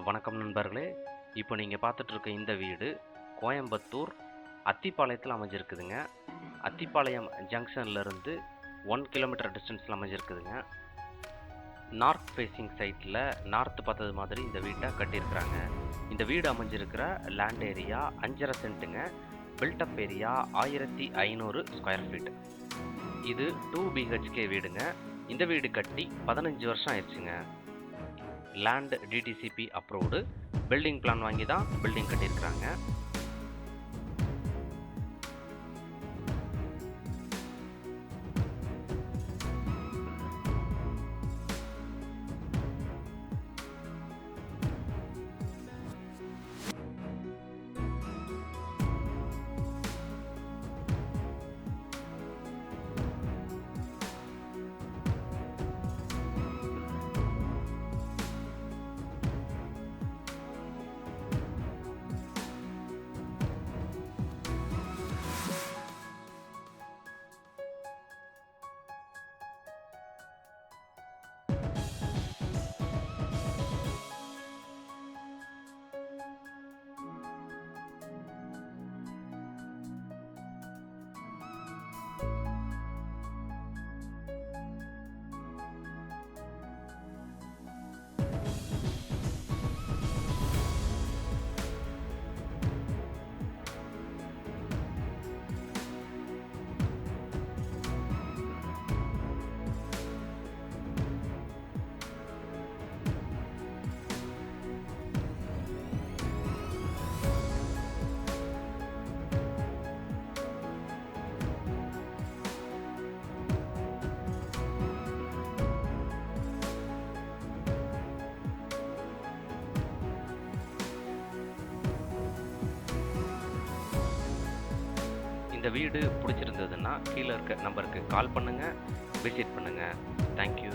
வணக்கம் நண்பர்களே. இப்போ நீங்கள் பார்த்துட்டு இருக்க இந்த வீடு கோயம்புத்தூர் அத்திப்பாளையத்தில் அமைஞ்சிருக்குதுங்க. அத்திப்பாளையம் ஜங்ஷன்லேருந்து ஒன் கிலோமீட்டர் டிஸ்டன்ஸில் அமைஞ்சிருக்குதுங்க. நார்த் ஃபேஸிங் சைட்டில் நார்த் பார்த்தது மாதிரி இந்த வீட்டை கட்டியிருக்கிறாங்க. இந்த வீடு அமைஞ்சிருக்கிற லேண்ட் ஏரியா அஞ்சரை சென்ட்டுங்க. பில்டப் ஏரியா ஆயிரத்தி ஐநூறு ஸ்கொயர் ஃபீட் இது டூ பிஹெச்கே வீடுங்க. இந்த வீடு கட்டி பதினஞ்சு வருஷம் ஆயிடுச்சுங்க. Land DTCP approved building plan வாங்கி தான் பில்டிங் கட்டியிருக்கிறாங்க. இந்த வீடு பிடிச்சிருந்ததுன்னா கீழே இருக்க நம்பருக்கு கால் பண்ணுங்கள் விசிட் பண்ணுங்கள் தேங்க்யூ